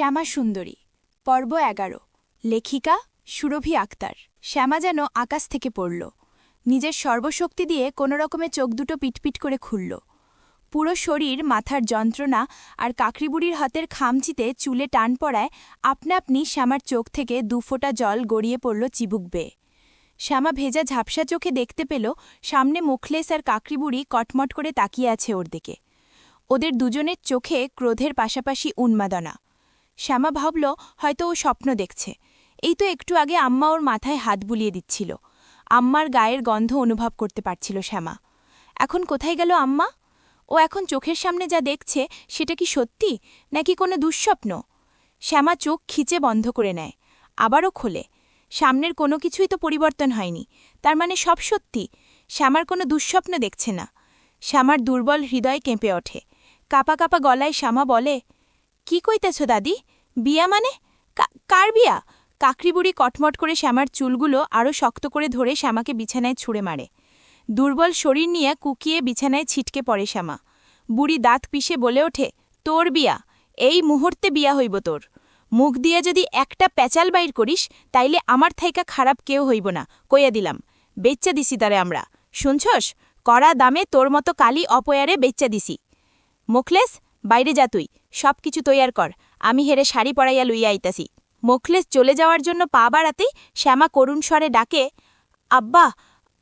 শ্যামা সুন্দরী, পর্ব এগারো, লেখিকা সুরভি আক্তার। শ্যামা যেন আকাশ থেকে পড়ল, নিজের সর্বশক্তি দিয়ে কোনো রকমে চোখ দুটো পিটপিট করে খুলল। পুরো শরীর, মাথার যন্ত্রণা আর কাকরিবুড়ির হাতের খামচিতে চুলে টান পড়ায় আপনা আপনি শ্যামার চোখ থেকে দুফোঁটা জল গড়িয়ে পড়ল চিবুক বেয়ে। শ্যামা ভেজা ঝাপসা চোখে দেখতে পেল, সামনে মুখলেস আর কাকরিবুড়ি কটমট করে তাকিয়ে আছে ওর দিকে। ওদের দুজনের চোখে ক্রোধের পাশাপাশি উন্মাদনা। শ্যামা ভাবল, হয়তো ও স্বপ্ন দেখছে। এই তো একটু আগে আম্মা ওর মাথায় হাত বুলিয়ে দিচ্ছিল। আম্মার গায়ের গন্ধ অনুভব করতে পারছিল শ্যামা। এখন কোথায় গেল আম্মা? ও এখন চোখের সামনে যা দেখছে, সেটা কি সত্যি, নাকি কোনো দুঃস্বপ্ন? শ্যামা চোখ খিচে বন্ধ করে নেয়, আবারও খোলে। সামনের কোনো কিছুই তো পরিবর্তন হয়নি, তার মানে সব সত্যি, শ্যামার কোনো দুঃস্বপ্ন দেখছে না। শ্যামার দুর্বল হৃদয় কেঁপে ওঠে। কাপা কাপা গলায় শ্যামা বলে কি কইতেছ দাদি? বিয়া মানে? কার বিয়া? কাকরিবুড়ি কটমট করে শ্যামার চুলগুলো আরও শক্ত করে ধরে শ্যামাকে বিছানায় ছুঁড়ে মারে। দুর্বল শরীর নিয়ে কুকিয়ে বিছানায় ছিটকে পড়ে শ্যামা। বুড়ি দাঁত পিষে বলে ওঠে, তোর বিয়া, এই মুহূর্তে বিয়া হইব তোর। মুখ দিয়ে যদি একটা প্যাচাল বাইর করিস, তাইলে আমার থাইকা খারাপ কেউ হইব না, কইয়া দিলাম। বেচ্চা দিছি তারে আমরা। শুনছস? কড়া দামে তোর মতো কালি অপয়ারে বেচ্চা দিছি। মোখলেস, বাইরে যা তুই। সব কিছু তৈয়ার কর, আমি হেরে শাড়ি পরাইয়া লইয়া আইতাছি। মোখলেস চলে যাওয়ার জন্য পা বাড়াতেই শ্যামা করুণ স্বরে ডাকে, আব্বা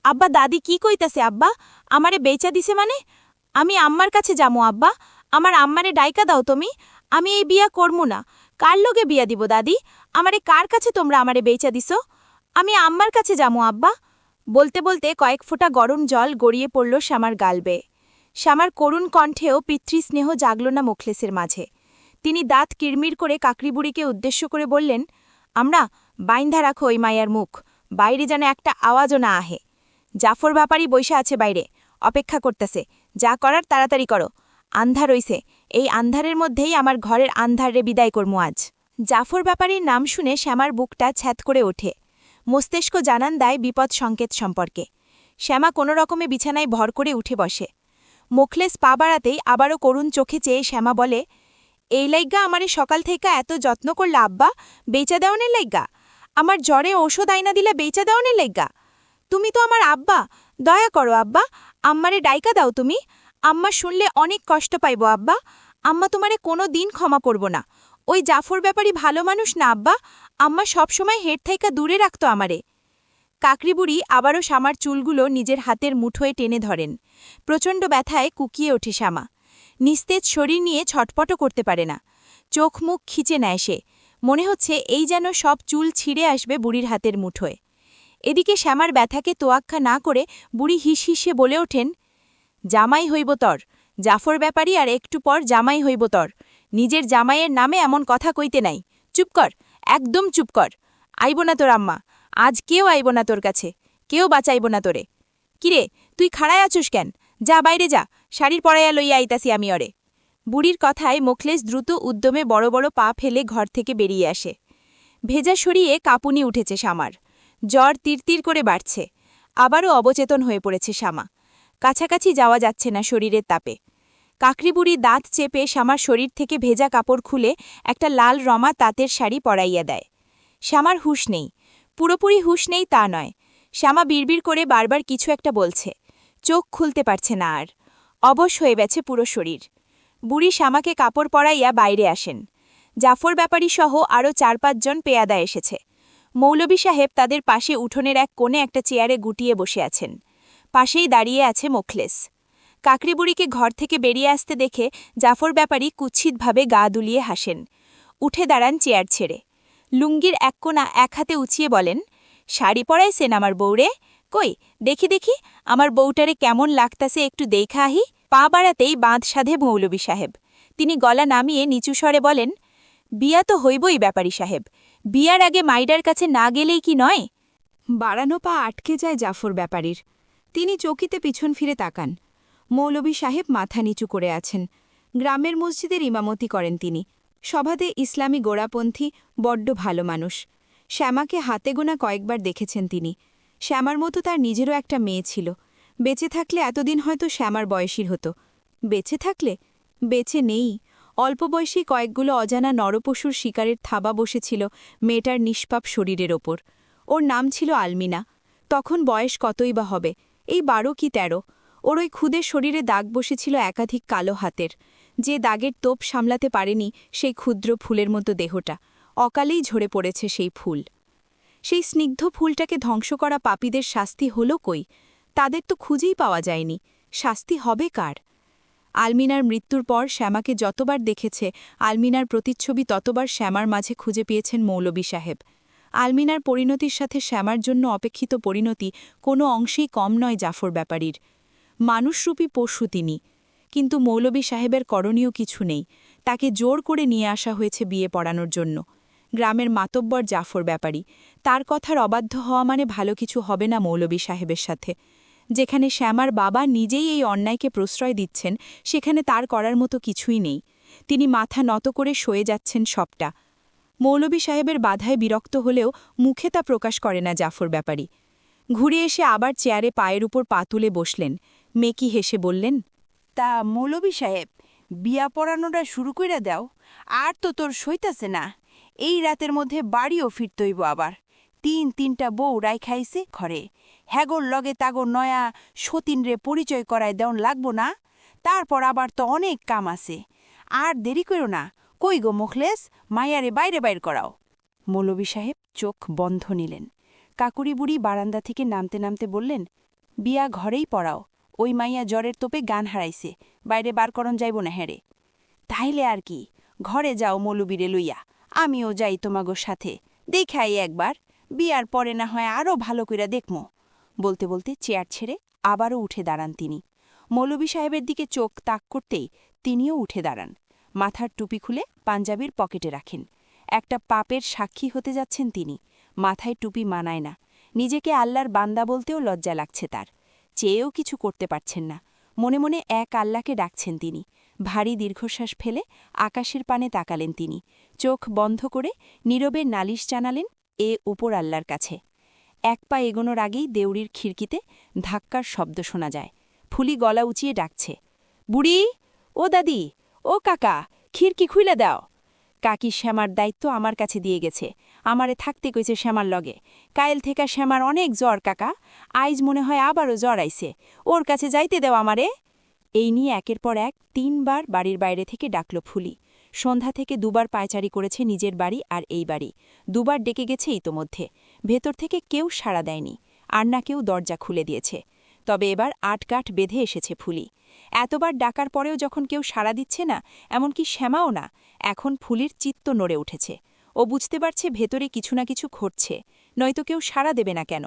আব্বা দাদি কি কইতাছে আব্বা? আমারে বেচা দিছে মানে? আমি আম্মার কাছে যামু আব্বা। আমার আম্মারে ডাইকা দাও তুমি। আমি এই বিয়া করমু না। কার লোকে বিয়া দিব দাদি? আমারে কার কাছে তোমরা আমারে বেচা দিছ? আমি আম্মার কাছে যামু আব্বা। বলতে বলতে কয়েক ফোঁটা গরম জল গড়িয়ে পড়ল শ্যামার গালবে। শ্যামার করুণ কণ্ঠেও পিতৃস্নেহ জাগল না মুখলেসের মাঝে। তিনি দাঁত কিরমির করে কাকরিবুড়িকে উদ্দেশ্য করে বললেন, আমরা বাইন্ধা রাখো ওই মায়ার মুখ, বাইরে যেন একটা আওয়াজও না আহে। জাফর ব্যাপারই বৈশা আছে বাইরে, অপেক্ষা করতেছে, যা করার তাড়াতাড়ি করো। আন্ধার রইছে এই আন্ধারের মধ্যেই আমার ঘরের আন্ধারে বিদায় করমু আজ। জাফর ব্যাপারীর নাম শুনে শ্যামার বুকটা ছ্যাত করে ওঠে। মস্তিষ্ক জানান দেয় বিপদ সংকেত সম্পর্কে। শ্যামা কোনো রকমে বিছানায় ভর করে উঠে বসে। মুখলেস পা বাড়াতেই আবারও করুণ চোখে চেয়ে শ্যামা বলে, এই লাইগা আমারে সকাল থেকে এত যত্ন করলা, আব্বা? বেচা দেওয়ানের লাইগা? আমার জ্বরে ঔষধ আইনা দিলে, বেচা দেওয়ানের লাইগা? তুমি তো আমার আব্বা। দয়া করো, আব্বা, আম্মারে ডাইকা দাও তুমি। আম্মা শুনলে অনেক কষ্ট পাইব, আব্বা। আম্মা তোমারে কোনো দিন ক্ষমা করব না। ওই জাফর ব্যাপারই ভালো মানুষ না, আব্বা। আম্মা সবসময় হেড থাইকা দূরে রাখতো আমারে। কাকরিবুড়ি আবারও শ্যামার চুলগুলো নিজের হাতের মুঠোয় টেনে ধরেন। প্রচণ্ড ব্যথায় কুকিয়ে ওঠে শ্যামা। নিস্তেজ শরীর নিয়ে ছটপটও করতে পারে না। চোখ মুখ খিচে নেয় সে। মনে হচ্ছে এই যেন সব চুল ছিঁড়ে আসবে বুড়ির হাতের মুঠোয়। এদিকে শ্যামার ব্যথাকে তোয়াক্কা না করে বুড়ি হিস হিসে বলে ওঠেন, জামাই হইব তর। জাফর ব্যাপারী আর একটু পর জামাই হইব তর। নিজের জামাইয়ের নামে এমন কথা কইতে নাই। চুপ কর, একদম চুপ কর। আইব না তোর আম্মা। আজ কেউ আইব না তোর কাছে, কেউ বাঁচাইব না তোরে। কিরে, তুই খাড়ায় আছুস কেন? যা বাইরে যা, শাড়ির পরাইয়া লইয়া আইতাছি আমি অরে। বুড়ির কথায় মুখলেস দ্রুত উদ্যমে বড় বড় পা ফেলে ঘর থেকে বেরিয়ে আসে। ভেজা সরিয়ে কাঁপুনি উঠেছে শ্যামার। জ্বর তীর করে বাড়ছে। আবারও অবচেতন হয়ে পড়েছে শ্যামা। কাছাকাছি যাওয়া যাচ্ছে না শরীরের তাপে। কাকরিবুড়ি দাঁত চেপে শ্যামার শরীর থেকে ভেজা কাপড় খুলে একটা লাল রমা তাঁতের শাড়ি পরাইয়া দেয়। শ্যামার হুশ নেই। পুরোপুরি হুশ নেই তা নয়। শ্যামা বিড়বিড় করে বারবার কিছু একটা বলছে। চোখ খুলতে পারছে না আর। অবশ হয়ে গেছে পুরো শরীর। বুড়ি শ্যামাকে কাপড় পরাইয়া বাইরে আসেন। জাফর ব্যাপারী সহ আরও চার পাঁচজন পেয়াদা এসেছে। মৌলবী সাহেব তাদের পাশে উঠোনের এক কোণে একটা চেয়ারে গুটিয়ে বসে আছেন। পাশেই দাঁড়িয়ে আছে মোখলেস। কাকরিবুড়িকে ঘর থেকে বেরিয়ে আসতে দেখে জাফর ব্যাপারী কুৎসিতভাবে গা দুলিয়ে হাসেন। উঠে দাঁড়ান চেয়ার ছেড়ে। লুঙ্গির এক কোণা এক হাতে উঁচিয়ে বলেন, শাড়ি পরাইছেন আমার বউরে? কই, দেখি দেখি, আমার বউটারে কেমন লাগতাছে একটু দেখা আহি। পা বাড়াতেই বাঁধ সাধে মৌলবী সাহেব। তিনি গলা নামিয়ে নিচু স্বরে বলেন, বিয়া তো হইবই ব্যাপারী সাহেব, বিয়ার আগে মাইডার কাছে না গেলেই কি নয়? বাড়ানো পা আটকে যায় জাফর ব্যাপারীর। তিনি চকিতে পিছন ফিরে তাকান। মৌলবী সাহেব মাথা নিচু করে আছেন। গ্রামের মসজিদের ইমামতি করেন তিনি। সভাতে ইসলামী গোড়াপন্থী বড্ড ভালো মানুষ। শ্যামাকে হাতে গোনা কয়েকবার দেখেছেন তিনি। শ্যামার মতো তার নিজেরও একটা মেয়ে ছিল। বেঁচে থাকলে এতদিন হয়তো শ্যামার বয়সীর হতো। বেঁচে থাকলে? বেঁচে নেই। অল্প বয়সী কয়েকগুলো অজানা নরপশুর শিকারের থাবা বসেছিল মেয়েটার নিষ্পাপ শরীরের ওপর। ওর নাম ছিল আলমিনা। তখন বয়স কতই বা হবে? এই বারো কি তেরো? ওর ওই খুদের শরীরে দাগ বসেছিল একাধিক কালো হাতের। যে দাগের তোপ সামলাতে পারেনি সেই ক্ষুদ্র ফুলের মতো দেহটা। অকালেই ঝরে পড়েছে সেই ফুল। সেই স্নিগ্ধ ফুলটাকে ধ্বংস করা পাপীদের শাস্তি হলো কই? তাদের তো খুঁজেই পাওয়া যায়নি। শাস্তি হবে কার? আলমিনার মৃত্যুর পর শ্যামাকে যতবার দেখেছে, আলমিনার প্রতিচ্ছবি ততবার শ্যামার মাঝে খুঁজে পেয়েছেন মৌলবী সাহেব। আলমিনার পরিণতির সাথে শ্যামার জন্য অপেক্ষিত পরিণতি কোনো অংশেই কম নয় জাফর ব্যাপারীর। মানুষরূপী পশু তিনি। কিন্তু মৌলবী সাহেবের করণীয় কিছু নেই। তাকে জোর করে নিয়ে আসা হয়েছে বিয়ে পড়ানোর জন্য। গ্রামের মাতব্বর জাফর ব্যাপারী, তার কথার অবাধ্য হওয়া মানে ভালো কিছু হবে না মৌলবী সাহেবের সাথে। যেখানে শ্যামার বাবা নিজেই এই অন্যায়কে প্রশ্রয় দিচ্ছেন, সেখানে তার করার মতো কিছুই নেই। তিনি মাথা নত করে সয়ে যাচ্ছেন সবটা। মৌলবী সাহেবের বাধায় বিরক্ত হলেও মুখে তা প্রকাশ করে না জাফর ব্যাপারী। ঘুরে এসে আবার চেয়ারে পায়ের উপর পা তুলে বসলেন। মেকি হেসে বললেন তা মৌলবী সাহেব, বিয়া পড়ানোটা শুরু কইরা দাও, আর তো তোর সইতাছে না। এই রাতের মধ্যে বাড়িও ফিরতইব আবার। তিন তিনটা বউ রাই খাইছে ঘরে। হ্যাগোর লগে তাগোর নয়া সতীন রে পরিচয় করায় দেওন লাগবো না? তারপর আবার তো অনেক কাম আছে। আর দেরি করো না। কই গো মুখলেস? মায়ারে বাইরে বাইর করাও। মৌলবী সাহেব চোখ বন্ধ নিলেন। কাকুরি বুড়ি বারান্দা থেকে নামতে নামতে বললেন, বিয়া ঘরেই পড়াও। ওই মাইয়া জ্বরের তোপে গান হারাইছে, বাইরে বার করন যাইব না হ্যারে তাইলে আর কি, ঘরে যাও মৌলবীরে লইয়া, আমিও যাই তোমাগোর সাথে, দেখাই একবার, বিয়ার পরে না হয় আরও ভালো কইরা দেখমো। বলতে বলতে চেয়ার ছেড়ে আবারও উঠে দাঁড়ান তিনি। মৌলবী সাহেবের দিকে চোখ তাক করতেই তিনিও উঠে দাঁড়ান। মাথার টুপি খুলে পাঞ্জাবির পকেটে রাখেন। একটা পাপের সাক্ষী হতে যাচ্ছেন তিনি। মাথায় টুপি মানায় না। নিজেকে আল্লাহর বান্দা বলতেও লজ্জা লাগছে তার। চেয়েও কিছু করতে পারছেন না। মনে মনে এক আল্লাহকে ডাকছেন তিনি। ভারী দীর্ঘশ্বাস ফেলে আকাশের পানে তাকালেন তিনি। চোখ বন্ধ করে নীরবে নালিশ জানালেন এ উপর আল্লার কাছে। এক পা এগোনোর আগেই দেউড়ির খিড়কিতে ধাক্কার শব্দ শোনা যায়। ফুলি গলা উঁচিয়ে ডাকছে, বুড়ি! ও দাদি! ও কাকা! খিড়কি খুইলে দাও! কাকি শ্যামার দায়িত্ব আমার কাছে দিয়ে গেছে। আমারে থাকতে কইছে শ্যামার লগে। কাইল থেকে শ্যামার অনেক জ্বর, কাকা। আইজ মনে হয় আবারও জ্বর আইছে। ওর কাছে যাইতে দেও আমারে। এই নিয়ে একের পর এক তিনবার বাড়ির বাইরে থেকে ডাকল ফুলি। সন্ধ্যা থেকে দুবার পায়চারি করেছে নিজের বাড়ি আর এই বাড়ি। দুবার ডেকে গেছে ইতোমধ্যে। ভেতর থেকে কেউ সাড়া দেয়নি। আর না কেউ দরজা খুলে দিয়েছে। তবে এবার আটগাঁট বেঁধে এসেছে ফুলি। এতবার ডাকার পরেও যখন কেউ সাড়া দিচ্ছে না, এমনকি শ্যামাও না, এখন ফুলির চিত্ত নড়ে উঠেছে। ও বুঝতে পারছে ভেতরে কিছু না কিছু ঘটছে, নয়তো কেউ সাড়া দেবে না কেন।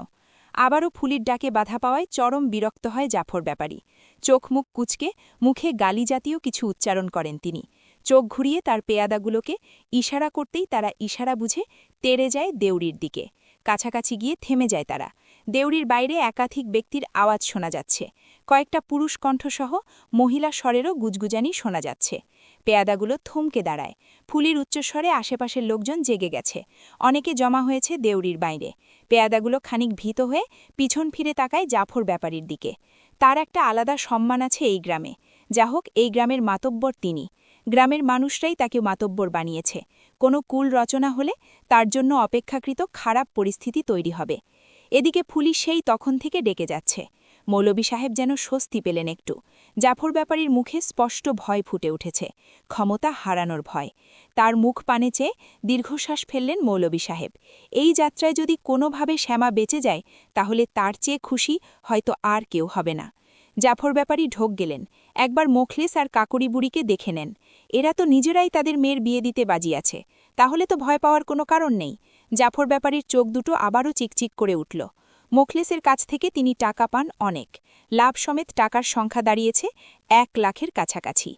আবারও ফুলির ডাকে বাধা পাওয়ায় চরম বিরক্ত হয় জাফর ব্যাপারী। চোখ মুখ কুচকে মুখে গালি জাতীয় কিছু উচ্চারণ করেন তিনি। চোখ ঘুরিয়ে তার পেয়াদাগুলোকে ইশারা করতেই তারা ইশারা বুঝে তেড়ে যায় দেউড়ির দিকে। কাছাকাছি গিয়ে থেমে যায় তারা। দেউড়ির বাইরে একাধিক ব্যক্তির আওয়াজ শোনা যাচ্ছে। কয়েকটা পুরুষ কণ্ঠসহ মহিলা স্বরেরও গুজগুজানি শোনা যাচ্ছে। পেয়াদাগুলো থমকে দাঁড়ায়। ফুলির উচ্চস্বরে আশেপাশের লোকজন জেগে গেছে। অনেকে জমা হয়েছে দেউড়ির বাইরে। পেয়াদাগুলো খানিক ভীত হয়ে পিছন ফিরে তাকায় জাফর ব্যাপারীর দিকে। তার একটা আলাদা সম্মান আছে এই গ্রামে। যা হোক, এই গ্রামের মাতব্বর তিনি। গ্রামের মানুষরাই তাকে মাতব্বর বানিয়েছে। কোনো কুল রচনা হলে তার জন্য অপেক্ষাকৃত খারাপ পরিস্থিতি তৈরি হবে। এদিকে পুলিশ সেই তখন থেকে ডেকে যাচ্ছে। মৌলবী সাহেব যেন স্বস্তি পেলেন একটু। জাফর ব্যাপারীর মুখে স্পষ্ট ভয় ফুটে উঠেছে, ক্ষমতা হারানোর ভয়। তার মুখ পানে চেয়ে দীর্ঘশ্বাস ফেললেন মৌলবী সাহেব। এই যাত্রায় যদি কোনোভাবে শ্যামা বেঁচে যায়, তাহলে তার চেয়ে খুশি হয়তো আর কেউ হবে না। জাফর ব্যাপারী ঢোক গেলেন। একবার মোখলেস আর কাকড়ি বুড়িকে দেখে নেন। এরা তো নিজেরাই তাদের মেয়ের বিয়ে দিতে বাজিয়াছে তাহলে তো ভয় পাওয়ার কোনো কারণ নেই। জাফর ব্যাপারীর চোখ দুটো আবারও চিকচিক করে উঠল। মোখলেসের কাছ থেকে তিনি টাকা পান অনেক। লাভ সমেত টাকার সংখ্যা দাঁড়িয়েছে এক লাখের কাছাকাছি।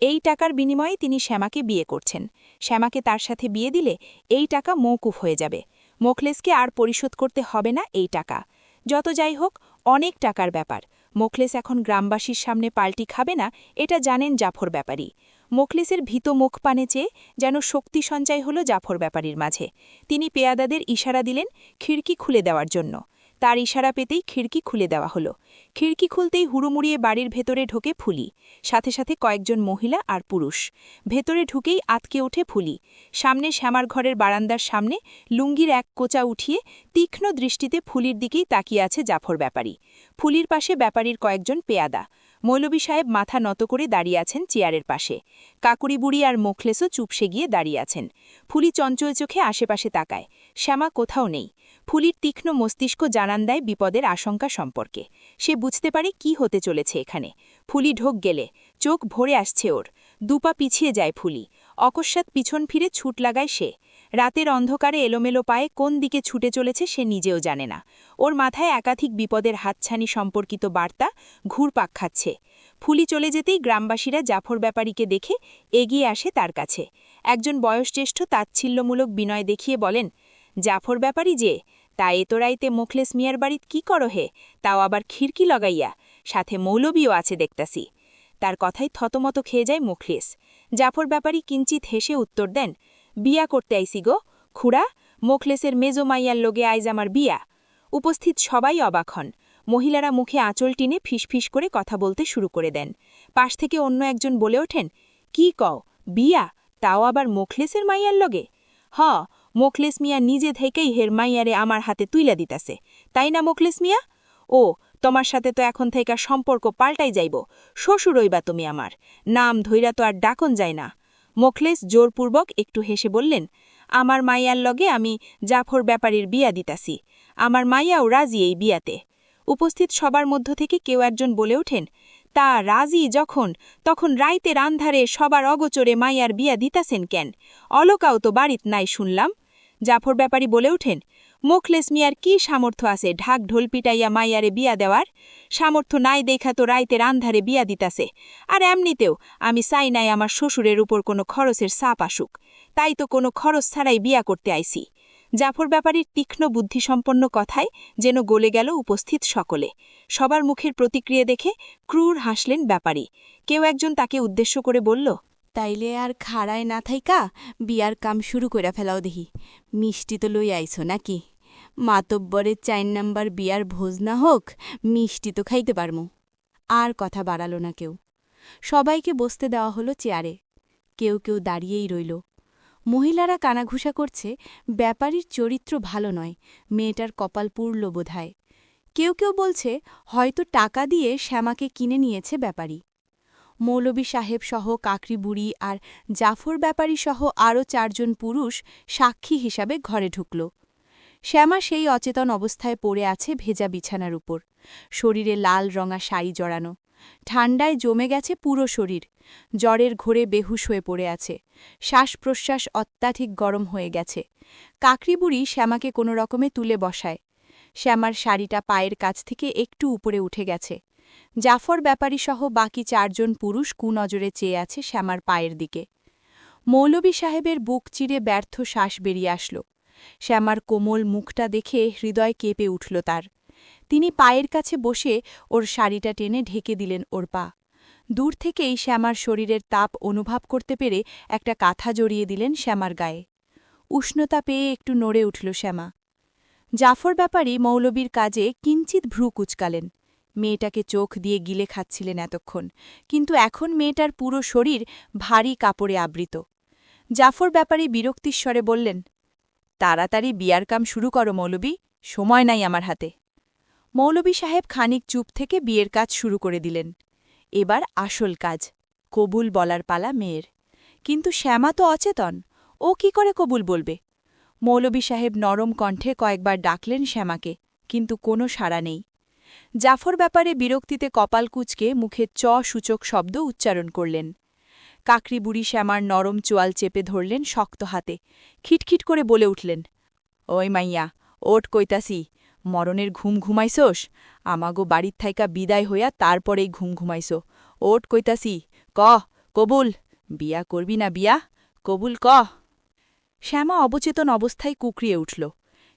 এই টাকার বিনিময়ে তিনি শ্যামাকে বিয়ে করছেন। শ্যামাকে তার সাথে বিয়ে দিলে এই টাকা মৌকুফ হয়ে যাবে। মোখলেসকে আর পরিশোধ করতে হবে না এই টাকা। যত যাই হোক, অনেক টাকার ব্যাপার। মোখলেস এখন গ্রামবাসীর সামনে পাল্টি খাবে না, এটা জানেন জাফর ব্যাপারী। মোখলেসের ভীত মুখ পানে চেয়ে যেন শক্তি সঞ্চয় হল জাফর ব্যাপারীর মাঝে। তিনি পেয়াদাদের ইশারা দিলেন খিড়কি খুলে দেওয়ার জন্য। তার ইশারা পেতেই খিড়কি খুলে দেওয়া হলো। খিড়কি খুলতেই হুড়ুমুড়িয়ে বাড়ির ভেতরে ঢোকে ফুলি, সাথে সাথে কয়েকজন মহিলা আর পুরুষ। ভেতরে ঢুকেই আতকে ওঠে ফুলি। সামনে শ্যামার ঘরের বারান্দার সামনে লুঙ্গির এক কোচা উঠিয়ে তীক্ষ্ণ দৃষ্টিতে ফুলির দিকেই তাকিয়ে আছে জাফর ব্যাপারী। ফুলির পাশে ব্যাপারীর কয়েকজন পেয়াদা। মৌলবী সাহেব মাথা নত করে দাঁড়িয়ে আছেন চেয়ারের পাশে। কাকুরি বুড়ি আর মোখলেসও চুপসে গিয়ে দাঁড়িয়ে আছেন। ফুলি চঞ্চল চোখে আশেপাশে তাকায়। শ্যামা কোথাও নেই। ফুলির তীক্ষ্ণ মস্তিষ্ক জানান দেয় বিপদের আশঙ্কা সম্পর্কে। সে বুঝতে পারে কি হতে চলেছে এখানে। ফুলি ঢোক গেলে। চোখ ভরে আসছে ওর। দুপা পিছিয়ে যায় ফুলি। অকস্মাৎ পিছন ফিরে ছুট লাগায় সে। রাতের অন্ধকারে এলোমেলো পায়ে কোন দিকে ছুটে চলেছে সে নিজেও জানে না। ওর মাথায় একাধিক বিপদের হাতছানি সম্পর্কিত বার্তা ঘুরপাক খাচ্ছে। ফুলি চলে যেতেই গ্রামবাসীরা জাফর ব্যাপারীকে দেখে এগিয়ে আসে তার কাছে। একজন বয়সজ্যেষ্ঠ তাচ্ছিল্যমূলক বিনয় দেখিয়ে বলেন, জাফর ব্যাপারী যে, তা এতো রাইতে মুখলেস মিয়ার বাড়িত কি করো হে? তাও আবার খিড়কি লগাইয়া, সাথে মৌলবীও আছে দেখতাসি তার কথাই থতমত খেয়ে যায় মুখলেস। জাফর ব্যাপারী কিঞ্চিত হেসে উত্তর দেন বিয়া করতে আইসি গো। খুড়া, মোখলেসের মেজো মাইয়ার লোগে আইজ আমার বিয়া। উপস্থিত সবাই অবাক হন। মহিলারা মুখে আঁচল টিনে ফিসফিস করে কথা বলতে শুরু করে দেন। পাশ থেকে অন্য একজন বলে ওঠেন, কি কও, বিয়া? তাও আবার মোখলেসের মাইয়ার লগে? হ, মোখলেস মিয়া নিজে থেকেই হের মাইয়ারে আমার হাতে তুইলা দিতাছে। তাই না মোখলেস মিয়া? ও, তোমার সাথে তো এখন থেকে সম্পর্ক পাল্টাই যাইব। শ্বশুর হইবা তুমি আমার। নাম ধৈরা তো আর ডাকন যায় না। মোখলেস জোরপূর্বক একটু হেসে বললেন, আমার মাইয়ার লগে আমি জাফর ব্যাপারীর বিয়া দিতাছি। আমার মাইয়াও রাজি এই বিয়াতে। উপস্থিত সবার মধ্য থেকে কেউ একজন বলে ওঠেন, তা রাজি যখন, তখন রাইতে আন্ধারে সবার অগোচরে মাইয়ার বিয়া দিতাছেন কেন? অলকাও তো বাড়িত নাই শুনলাম। জাফর ব্যাপারী বলে ওঠেন মোখলেস মিয়ার কি সামর্থ্য আছে? ঢাক ঢোল পিটাইয়া মাইয়ারে বিয়া দেওয়ার? সামর্থ্য নাই দেখা তো রাইতের আন্ধারে বিয়া দিতাছে। আর এমনিতেও আমি চাই নাই আমার শ্বশুরের উপর কোনো খরচের সাপ আসুক। তাই তো কোনো খরচ ছাড়াই বিয়া করতে আইসি জাফর ব্যাপারীর তীক্ষ্ণ বুদ্ধিসম্পন্ন কথায় যেন গলে গেল উপস্থিত সকলে। সবার মুখের প্রতিক্রিয়া দেখে ক্রূর হাসলেন ব্যাপারী। কেউ একজন তাকে উদ্দেশ্য করে বলল, তাইলে আর খাড়ায় না থাইকা, বিয়ার কাম শুরু কইরা ফেলাও দেখি মিষ্টি তো লই আইছো নাকি? মাতব্বরের চাইন নাম্বার বিয়ার ভোজ না হোক, মিষ্টি তো খাইতে পারমু। আর কথা বাড়ালো না কেউ। সবাইকে বসতে দেওয়া হলো চেয়ারে। কেউ কেউ দাঁড়িয়েই রইল। মহিলারা কানাঘুষা করছে, ব্যাপারীর চরিত্র ভালো নয়, মেয়েটার কপাল পুড়ল বোধায় কেউ কেউ বলছে, হয়তো টাকা দিয়ে শ্যামাকে কিনে নিয়েছে ব্যাপারী। মৌলবী সাহেব সহ কাকরি বুড়ি আর জাফর ব্যাপারী সহ আরও চারজন পুরুষ সাক্ষী হিসাবে ঘরে ঢুকল। শ্যামা সেই অচেতন অবস্থায় পড়ে আছে ভেজা বিছানার উপর। শরীরে লাল রঙা শাড়ি জড়ানো। ঠান্ডায় জমে গেছে পুরো শরীর। জ্বরের ঘোরে বেহুশ হয়ে পড়ে আছে। শ্বাস প্রশ্বাস অত্যাধিক গরম হয়ে গেছে। কাকরি বুড়ি শ্যামাকে কোনো রকমে তুলে বসায়। শ্যামার শাড়িটা পায়ের কাছ থেকে একটু উপরে উঠে গেছে। জাফর ব্যাপারীসহ বাকি চারজন পুরুষ কুনজরে চেয়ে আছে শ্যামার পায়ের দিকে। মৌলবী সাহেবের বুক চিরে ব্যর্থ শ্বাস বেরিয়ে আসল। শ্যামার কোমল মুখটা দেখে হৃদয় কেঁপে উঠল তার। তিনি পায়ের কাছে বসে ওর শাড়িটা টেনে ঢেকে দিলেন ওর পা। দূর থেকেই শ্যামার শরীরের তাপ অনুভব করতে পেরে একটা কাঁথা জড়িয়ে দিলেন শ্যামার গায়ে। উষ্ণতা পেয়ে একটু নড়ে উঠল শ্যামা। জাফর ব্যাপারী মৌলবীর কাজে কিঞ্চিত ভ্রু কুচকালেন। মেয়েটাকে চোখ দিয়ে গিলে খাচ্ছিলেন এতক্ষণ, কিন্তু এখন মেয়েটার পুরো শরীর ভারী কাপড়ে আবৃত। জাফর ব্যাপারী বিরক্তিস্বরে বললেন তাড়াতাড়ি বিয়ার কাম শুরু করো মৌলবী সময় নাই আমার হাতে। মৌলবী সাহেব খানিক চুপ থেকে বিয়ের কাজ শুরু করে দিলেন। এবার আসল কাজ, কবুল বলার পালা মেয়ের। কিন্তু শ্যামা তো অচেতন, ও কি করে কবুল বলবে? মৌলবী সাহেব নরম কণ্ঠে কয়েকবার ডাকলেন শ্যামাকে, কিন্তু কোনো সাড়া নেই। জাফর ব্যাপারে বিরক্তিতে কপাল কুচকে মুখে চ সূচক শব্দ উচ্চারণ করলেন। কাকরি বুড়ি শ্যামার নরম চোয়াল চেপে ধরলেন শক্ত হাতে। খিটখিট করে বলে উঠলেন, ওই মাইয়া, ওট কইতাসি মরণের ঘুম ঘুমাইছোস? আমাগো বাড়ির থাইকা বিদায় হইয়া তারপরেই ঘুম ঘুমাইছো। ওট কইতাসি ক, কবুল, বিয়া করবি না বিয়া? কবুল ক। শ্যামা অবচেতন অবস্থায় কুকরিয়ে উঠল।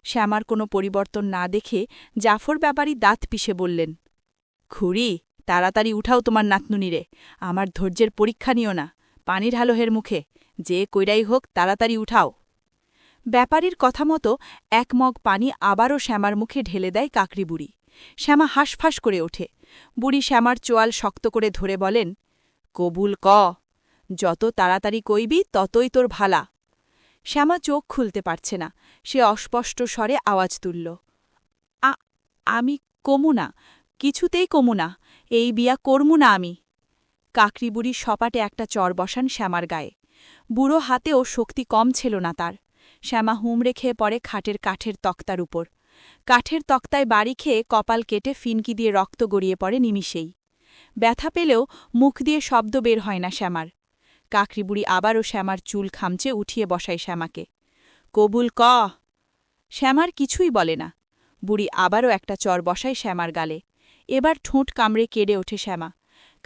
শ্যামার কোনো পরিবর্তন না দেখে জাফর ব্যাপারী দাঁত পিষে বললেন, খুড়ি, তাড়াতাড়ি উঠাও তোমার নাতনুনিরে, আমার ধৈর্যের পরীক্ষা নিও না। পানির হালোহের মুখে, যে কইরাই হোক তাড়াতাড়ি উঠাও। ব্যাপারীর কথা মতো এক মগ পানি আবারও শ্যামার মুখে ঢেলে দেয় কাকরি বুড়ি। শ্যামা হাঁসফাঁস করে ওঠে। বুড়ি শ্যামার চোয়াল শক্ত করে ধরে বলেন, কবুল ক, যত তাড়াতাড়ি কইবি ততই তোর ভালা। শ্যামা চোখ খুলতে পারছে না। সে অস্পষ্ট স্বরে আওয়াজ তুলল আমি কমু না, কিছুতেই কমু না, এই বিয়া করমু না আমি। কাকরি বুড়ি সপাটে একটা চর বসান শ্যামার গায়ে। বুড়ো হাতেও শক্তি কম ছিল না তার। শ্যামা হুমড়ে খেয়ে পড়ে খাটের কাঠের তক্তার উপর। কাঠের তক্তায় বাড়ি খেয়ে কপাল কেটে ফিনকি দিয়ে রক্ত গড়িয়ে পড়ে নিমিষেই। ব্যথা পেলেও মুখ দিয়ে শব্দ বের হয় না শ্যামার। কাকরিবুড়ি আবারও শ্যামার চুল খামচে উঠিয়ে বসায় শ্যামাকে। কবুল ক। শ্যামার কিছুই বলে না। বুড়ি আবারও একটা চর বসায় শ্যামার গালে। এবার ঠোঁট কামড়ে কেড়ে ওঠে শ্যামা।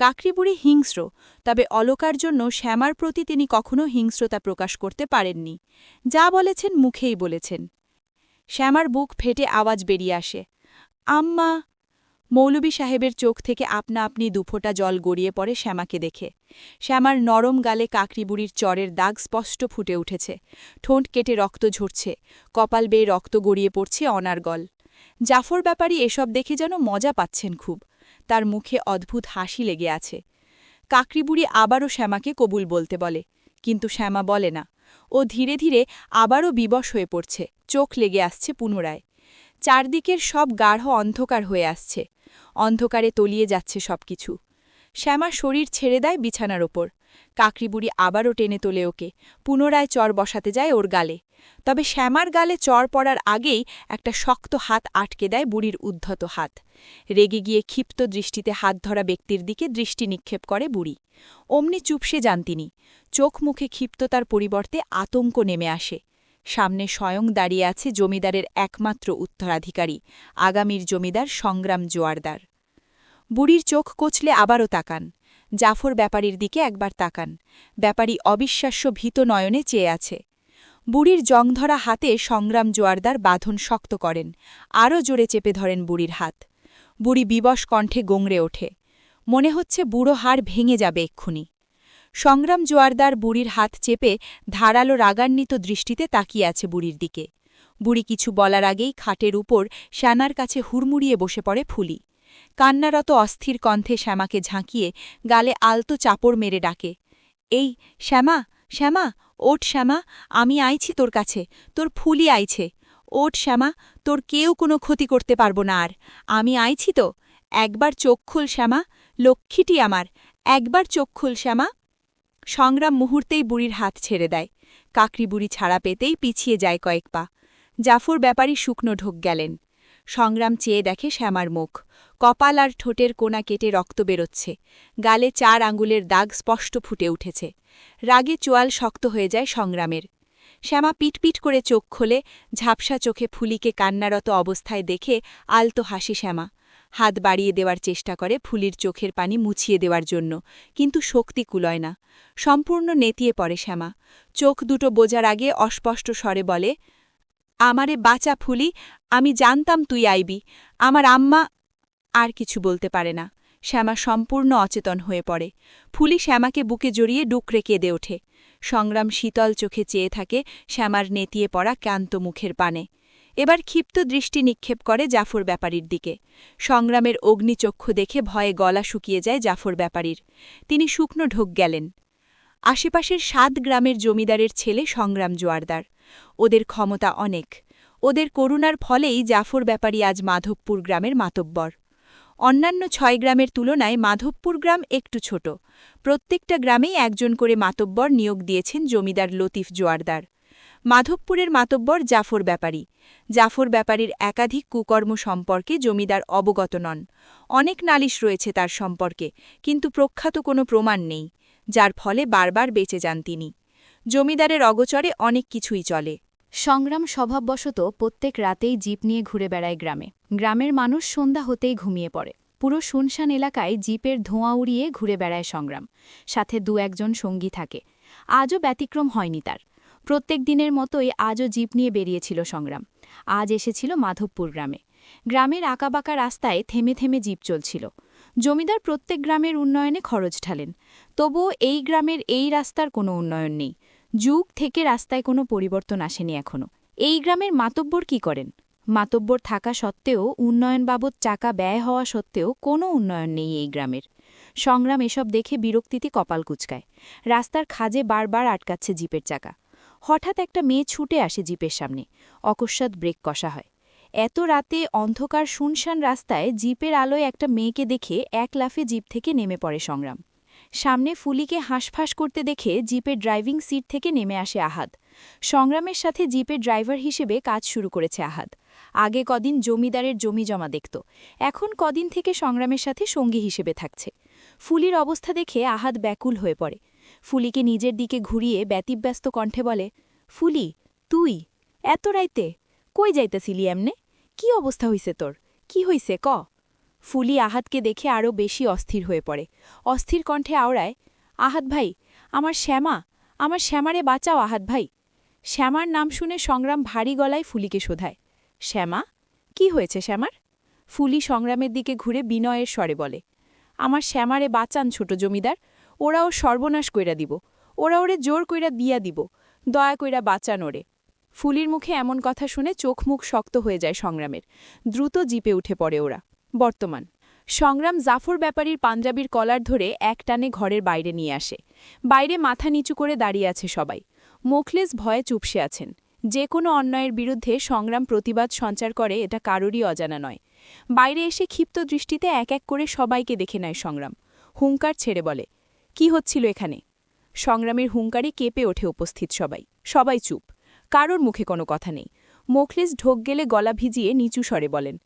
কাকরিবুড়ি হিংস্র, তবে অলকার জন্য শ্যামার প্রতি তিনি কখনো হিংস্রতা প্রকাশ করতে পারেননি। যা বলেছেন মুখেই বলেছেন। শ্যামার বুক ফেটে আওয়াজ বেরিয়ে আসে। আম্মা মৌলবী সাহেবের চোখ থেকে আপনা আপনি দুফোটা জল গড়িয়ে পড়ে শ্যামাকে দেখে। শ্যামার নরম গালে কাকরিবুড়ির চরের দাগ স্পষ্ট ফুটে উঠেছে। ঠোঁট কেটে রক্ত ঝরছে। কপাল বেয়ে রক্ত গড়িয়ে পড়ছে অনার্গল। জাফর ব্যাপারী এসব দেখে যেন মজা পাচ্ছেন খুব। তার মুখে অদ্ভুত হাসি লেগে আছে। কাকরিবুড়ি আবারও শ্যামাকে কবুল বলতে বলে, কিন্তু শ্যামা বলে না। ও ধীরে ধীরে আবারও বিবশ হয়ে পড়ছে, চোখ লেগে আসছে পুনরায়। চারদিকের সব গাঢ় অন্ধকার হয়ে আসছে। অন্ধকারে তলিয়ে যাচ্ছে সবকিছু। শ্যামা শরীর ছেড়ে দেয় বিছানার ওপর। কাকরিবুড়ি আবারও টেনে তোলে ওকে। পুনরায় চর বসাতে যায় ওর গালে। তবে শ্যামার গালে চর পড়ার আগেই একটা শক্ত হাত আটকে দেয় বুড়ির উদ্ধত হাত। রেগে গিয়ে ক্ষিপ্ত দৃষ্টিতে হাত ধরা ব্যক্তির দিকে দৃষ্টি নিক্ষেপ করে বুড়ি। অমনি চুপসে যান তিনি। চোখ মুখে ক্ষিপ্ততার পরিবর্তে আতঙ্ক নেমে আসে। সামনে স্বয়ং দাঁড়িয়ে আছে জমিদারের একমাত্র উত্তরাধিকারী, আগামীর জমিদার সংগ্রাম জোয়ারদার। বুড়ির চোখ কচলে আবারও তাকান। জাফর ব্যাপারীর দিকে একবার তাকান। ব্যাপারী অবিশ্বাস্য ভীত নয়নে চেয়ে আছে। বুড়ির জংধরা হাতে সংগ্রাম জোয়ারদার বাঁধন শক্ত করেন। আরও জোরে চেপে ধরেন বুড়ির হাত। বুড়ি বিবশ কণ্ঠে গোংড়ে ওঠে। মনে হচ্ছে বুড়ো হাড় ভেঙে যাবে এক্ষুনি। সংগ্রাম জোয়ারদার বুড়ির হাত চেপে ধারালো রাগান্বিত দৃষ্টিতে তাকিয়ে আছে বুড়ির দিকে। বুড়ি কিছু বলার আগেই খাটের উপর শ্যানার কাছে হুড়মুড়িয়ে বসে পড়ে ফুলি। কান্নারত অস্থির কণ্ঠে শ্যামাকে ঝাঁকিয়ে গালে আলতো চাপড় মেরে ডাকে, এই, শ্যামা শ্যামা ওট শ্যামা, আমি আইছি তোর কাছে, তোর ফুলি আইছে ওট শ্যামা, তোর কেউ কোনো ক্ষতি করতে পারব না আর, আমি আইছি তো, একবার চোখ খুল শ্যামা, লক্ষ্মীটি আমার, একবার চোখ খুল শ্যামা সংগ্রাম মুহূর্তেই বুড়ির হাত ছেড়ে দেয় কাকরি বুড়ি ছাড়া পেতেই পিছিয়ে যায় কয়েক পা। জাফর ব্যাপারী শুকনো ঢোক গেলেন। সংগ্রাম চেয়ে দেখে শ্যামার মুখ। কপাল আর ঠোঁটের কোনা কেটে রক্ত বেরোচ্ছে। গালে চার আঙ্গুলের দাগ স্পষ্ট ফুটে উঠেছে। রাগে চোয়াল শক্ত হয়ে যায় সংগ্রামের। শ্যামা পিটপিট করে চোখ খোলে, ঝাপসা চোখে ফুলিকে কান্নারত অবস্থায় দেখে আলতো হাসি শ্যামা। হাত বাড়িয়ে দেওয়ার চেষ্টা করে ফুলির চোখের পানি মুছিয়ে দেওয়ার জন্য, কিন্তু শক্তি কুলয় না। সম্পূর্ণ নেতিয়ে পড়ে শ্যামা। চোখ দুটো বোঝার আগে অস্পষ্ট স্বরে বলে আমারে বাঁচা ফুলি, আমি জানতাম তুই আইবি। আমার আম্মা আর কিছু বলতে পারে না। শ্যামা সম্পূর্ণ অচেতন হয়ে পড়ে। ফুলি শ্যামাকে বুকে জড়িয়ে ডুকরে কেঁদে ওঠে। সংগ্রাম শীতল চোখে চেয়ে থাকে শ্যামার নেতিয়ে পড়া ক্যান্ত মুখের পানে। এবার ক্ষিপ্ত দৃষ্টি নিক্ষেপ করে জাফর ব্যাপারীর দিকে। সংগ্রামের অগ্নিচক্ষু দেখে ভয়ে গলা শুকিয়ে যায় জাফর ব্যাপারীর। তিনি শুকনো ঢোক গেলেন। আশেপাশের সাত গ্রামের জমিদারের ছেলে সংগ্রাম জোয়ারদার। ওদের ক্ষমতা অনেক। ওদের করুণার ফলেই জাফর ব্যাপারী আজ মাধবপুর গ্রামের মাতব্বর। অন্যান্য ছয় গ্রামের তুলনায় মাধবপুর গ্রাম একটু ছোট। প্রত্যেকটা গ্রামেই একজন করে মাতব্বর নিয়োগ দিয়েছেন জমিদার লতিফ জোয়ারদার। মাধবপুরের মাতব্বর জাফর ব্যাপারী। জাফর ব্যাপারীর একাধিক কুকর্ম সম্পর্কে জমিদার অবগত নন। অনেক নালিশ রয়েছে তার সম্পর্কে, কিন্তু প্রখ্যাত কোনো প্রমাণ নেই, যার ফলে বারবার বেঁচে যান তিনি। জমিদারের অগচরে অনেক কিছুই চলে। সংগ্রাম স্বভাববশত প্রত্যেক রাতেই জিপ নিয়ে ঘুরে বেড়ায় গ্রামে। গ্রামের মানুষ সন্ধ্যা হতেই ঘুমিয়ে পড়ে। পুরো শুনশান এলাকায় জিপের ধোঁয়া উড়িয়ে ঘুরে বেড়ায় সংগ্রাম। সাথে দু একজন সঙ্গী থাকে। আজও ব্যতিক্রম হয়নি তার। প্রত্যেক দিনের মতোই আজও জিপ নিয়ে বেরিয়েছিল সংগ্রাম। আজ এসেছিল মাধবপুর গ্রামে। গ্রামের আঁকাবাঁকা রাস্তায় থেমে থেমে জিপ চলছিল। জমিদার প্রত্যেক গ্রামের উন্নয়নে খরচ ঢালেন। তবুও এই গ্রামের এই রাস্তার কোনো উন্নয়ন নেই। যুগ থেকে রাস্তায় কোনো পরিবর্তন আসেনি এখনও। এই গ্রামের মাতব্বর কি করেন? মাতব্বর থাকা সত্ত্বেও, উন্নয়ন বাবদ চাকা ব্যয় হওয়া সত্ত্বেও কোনো উন্নয়ন নেই এই গ্রামের। সংগ্রাম এসব দেখে বিরক্তিতে কপাল কুচকায়। রাস্তার খাজে বারবার আটকাচ্ছে জিপের চাকা। হঠাৎ একটা মেয়ে ছুটে আসে জিপের সামনে। অকস্মাৎ ব্রেক কষা হয়। এত রাতে অন্ধকার শুনশান রাস্তায় জিপের আলোয় একটা মেয়েকে দেখে এক লাফে জিপ থেকে নেমে পড়ে সংগ্রাম। সামনে ফুলিকে হাঁসফাঁস করতে দেখে জিপের ড্রাইভিং সিট থেকে নেমে আসে আহাদ। সংগ্রামের সাথে জিপের ড্রাইভার হিসেবে কাজ শুরু করেছে আহাদ। আগে কদিন জমিদারের জমি জমা দেখত। এখন কদিন থেকে সংগ্রামের সাথে সঙ্গী হিসেবে থাকছে। ফুলির অবস্থা দেখে আহাদ ব্যাকুল হয়ে পড়ে। ফুলিকে নিজের দিকে ঘুরিয়ে ব্যতিব্যস্ত কণ্ঠে বলে, ফুলি, তুই? এত রাইতে? কই যাইতেছিলি এমনে? কি অবস্থা হইছে তোর? কি হইছে? ক? ফুলি আহাতকে দেখে আরও বেশি অস্থির হয়ে পড়ে। অস্থির কণ্ঠে আওড়ায়, আহাত ভাই, আমার শ্যামা, আমার শ্যামারে বাঁচাও আহাত ভাই। শ্যামার নাম শুনে সংগ্রাম ভারী গলায় ফুলিকে শোধায়। শ্যামা? কি হয়েছে শ্যামার? ফুলি সংগ্রামের দিকে ঘুরে বিনয়ের স্বরে বলে, আমার শ্যামারে বাঁচান ছোট জমিদার ওরা ও সর্বনাশ কইরা দিব, ওরা ওরে জোর কইরা দিয়া দিব, দয়া কইরা বাঁচান ওরে। ফুলির মুখে এমন কথা শুনে চোখ মুখ শক্ত হয়ে যায় সংগ্রামের, দ্রুত জিপে উঠে পড়ে ওরা। বর্তমান। সংগ্রাম জাফর ব্যাপারীর পাঞ্জাবির কলার ধরে এক টানে ঘরের বাইরে নিয়ে আসে। বাইরে মাথা নিচু করে দাঁড়িয়ে আছে সবাই। মোখলেস ভয়ে চুপসে আছেন। যে কোনো অন্যায়ের বিরুদ্ধে সংগ্রাম প্রতিবাদ সঞ্চার করে এটা কারোরই অজানা নয়। বাইরে এসে ক্ষিপ্ত দৃষ্টিতে এক এক করে সবাইকে দেখে নেয় সংগ্রাম। হুঙ্কার ছেড়ে বলে, কি হচ্ছিল এখানে? সংগ্রামের হুঙ্কারে কেঁপে ওঠে উপস্থিত সবাই। সবাই চুপ। কারোর মুখে কোনো কথা নেই। মোখলেস ঢোক গেলে গলা ভিজিয়ে নিচু স্বরে বলেন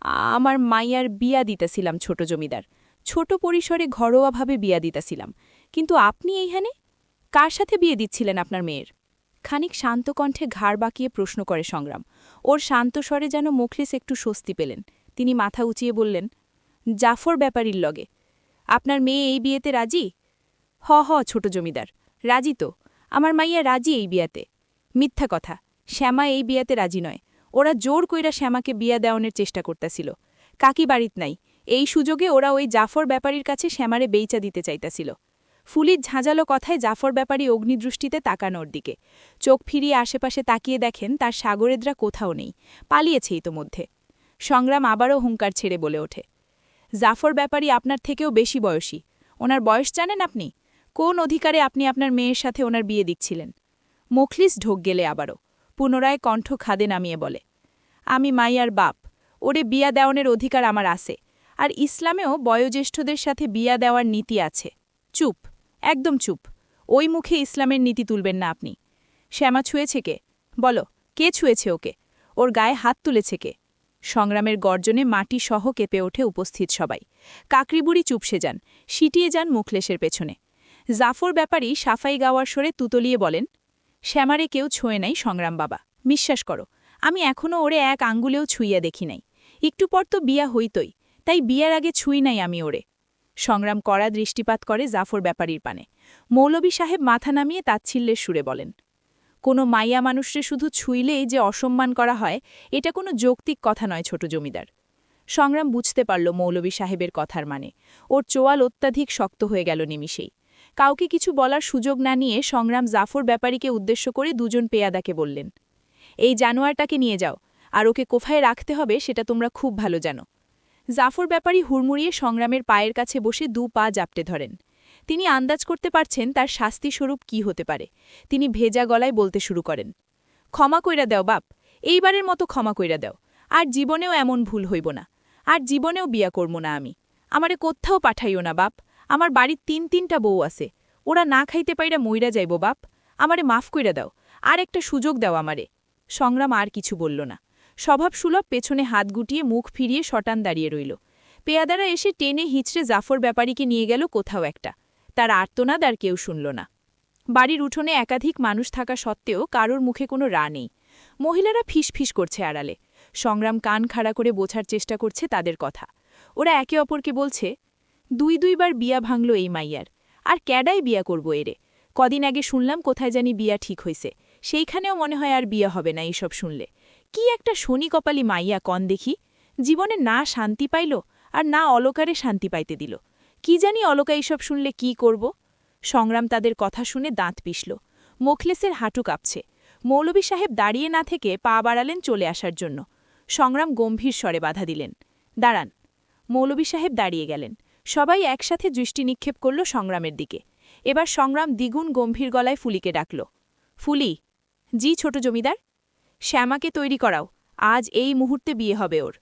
আমার মাইয়ার বিয়া দিতেছিলাম ছোট জমিদার। ছোট পরিসরে ঘরোয়াভাবে বিয়া দিতেছিলাম। কিন্তু আপনি এইখানে? কার সাথে বিয়ে দিচ্ছিলেন আপনার মেয়ের? খানিক শান্ত কণ্ঠে ঘাড় বাঁকিয়ে প্রশ্ন করে সংগ্রাম। ওর শান্ত স্বরে যেন মুখলিস একটু স্বস্তি পেলেন। তিনি মাথা উঁচিয়ে বললেন, জাফর ব্যাপারীর লগে। আপনার মেয়ে এই বিয়েতে রাজি? হ হ, ছোট জমিদার। রাজি তো। আমার মাইয়া রাজি এই বিয়াতে। মিথ্যা কথা। শ্যামা এই বিয়াতে রাজি নয়। ওরা জোর কইরা শ্যামাকে বিয়া দেওয়ানোর চেষ্টা করতেছিল। কাকি বাড়িত নাই। এই সুযোগে ওরা ওই জাফর ব্যাপারীর কাছে শ্যামারে বেইচা দিতে চাইতাছিল। ফুলির ঝাঁঝালো কথায় জাফর ব্যাপারী অগ্নিদৃষ্টিতে তাকানোর দিকে। চোখ ফিরিয়ে আশেপাশে তাকিয়ে দেখেন তার সাগরেদরা কোথাও নেই। পালিয়েছে ইতোমধ্যে সংগ্রাম আবারও হুঙ্কার ছেড়ে বলে ওঠে। জাফর ব্যাপারী আপনার থেকেও বেশি বয়সী। ওনার বয়স জানেন আপনি? কোন অধিকারে আপনি আপনার মেয়ের সাথে ওনার বিয়ে দিচ্ছিলেন? মুখলিস ঢোক গেলে আবারও। পুনরায় কণ্ঠ খাদে নামিয়ে বলে আমি মাইয়ার বাপ। ওরে বিয়া দেওয়ানের অধিকার আমার আছে। আর ইসলামেও বয়োজ্যেষ্ঠদের সাথে বিয়া দেওয়ার নীতি আছে। চুপ, একদম চুপ। ওই মুখে ইসলামের নীতি তুলবেন না আপনি। শ্যামা ছুঁয়েছে কে? বলো, কে ছুঁয়েছে ওকে? ওর গায়ে হাত তুলেছে কে? সংগ্রামের গর্জনে মাটি সহ কেঁপে ওঠে উপস্থিত সবাই। কাকরিবুড়ি চুপসে যান, সিটিয়ে যান মুখলেশের পেছনে। জাফর ব্যাপারী সাফাই গাওয়ার সরে তুতলিয়ে বলেন, শ্যামারে কেউ ছোঁয়ে নাই সংগ্রাম বাবা। বিশ্বাস করো আমি এখনও ওরে এক আঙ্গুলেও ছুঁইয়া দেখি নাই। একটু পর তো বিয়া হইতই, তাই বিয়ার আগে ছুঁই নাই আমি ওরে। সংগ্রাম কড়া দৃষ্টিপাত করে জাফর ব্যাপারীর পানে। মৌলবী সাহেব মাথা নামিয়ে তাচ্ছিল্যের সুরে বলেন, কোনো মাইয়া মানুষরে শুধু ছুঁইলেই যে অসম্মান করা হয়, এটা কোনো যৌক্তিক কথা নয় ছোট জমিদার। সংগ্রাম বুঝতে পারল মৌলবী সাহেবের কথার মানে। ওর চোয়াল অত্যাধিক শক্ত হয়ে গেল নিমিষেই। কাউকে কিছু বলার সুযোগ না নিয়ে সংগ্রাম জাফর ব্যাপারীকে উদ্দেশ্য করে দুজন পেয়াদাকে বললেন এই জানোয়ারটাকে নিয়ে যাও, আর ওকে কোফায় রাখতে হবে সেটা তোমরা খুব ভালো জানো। জাফর ব্যাপারী হুড়মুড়িয়ে সংগ্রামের পায়ের কাছে বসে দু পা জাপটে ধরেন। তিনি আন্দাজ করতে পারছেন তার শাস্তিস্বরূপ কি হতে পারে। তিনি ভেজা গলায় বলতে শুরু করেন, ক্ষমা কইরা দেও বাপ, এইবারের মতো ক্ষমা কইরা দেও। আর জীবনেও এমন ভুল হইব না। আর জীবনেও বিয়া করব না আমি। আমারে কোথাও পাঠাইও না বাপ। আমার বাড়ির তিন তিনটা বউ আছে। ওরা না খাইতে পাইরা মইরা যাইব বাপ। আমারে মাফ কইরা দাও। আর একটা সুযোগ দাও আমারে। সংগ্রাম আর কিছু বলল না। স্বভাব সুলভ পেছনে হাত গুটিয়ে মুখ ফিরিয়ে শটান দাঁড়িয়ে রইল। পেয়াদারা এসে টেনে হিচড়ে জাফর ব্যাপারীকে নিয়ে গেল কোথাও একটা। তার আর্তনাদ আর কেউ শুনল না। বাড়ির উঠোনে একাধিক মানুষ থাকা সত্ত্বেও কারোর মুখে কোনো রা নেই। মহিলারা ফিসফিস করছে আড়ালে। সংগ্রাম কান খাড়া করে বোঝার চেষ্টা করছে তাদের কথা। ওরা একে অপরকে বলছে, দুই দুইবার বিয়া ভাঙল এই মাইয়ার। আর ক্যাডাই বিয়া করব এরে। কদিন আগে শুনলাম কোথায় জানি বিয়া ঠিক হইছে। সেইখানেও মনে হয় আর বিয়ে হবে না এইসব শুনলে। কি একটা শনি কপালি মাইয়া কন দেখি। জীবনে না শান্তি পাইল আর না অলকারে শান্তি পাইতে দিল। কি জানি অলকা এইসব শুনলে কি করব? সংগ্রাম তাদের কথা শুনে দাঁত পিষল। মোখলেসের হাঁটু কাঁপছে। মৌলবী সাহেব দাঁড়িয়ে না থেকে পা বাড়ালেন চলে আসার জন্য। সংগ্রাম গম্ভীর স্বরে বাধা দিলেন। দাঁড়ান। মৌলবী সাহেব দাঁড়িয়ে গেলেন। সবাই একসাথে দৃষ্টি নিক্ষেপ করল সংগ্রামের দিকে। এবার সংগ্রাম দ্বিগুণ গম্ভীর গলায় ফুলিকে ডাকল। ফুলি জি ছোট জমিদার। শ্যামাকে তৈরি করাও। আজ এই মুহূর্তে বিয়ে হবে ওর।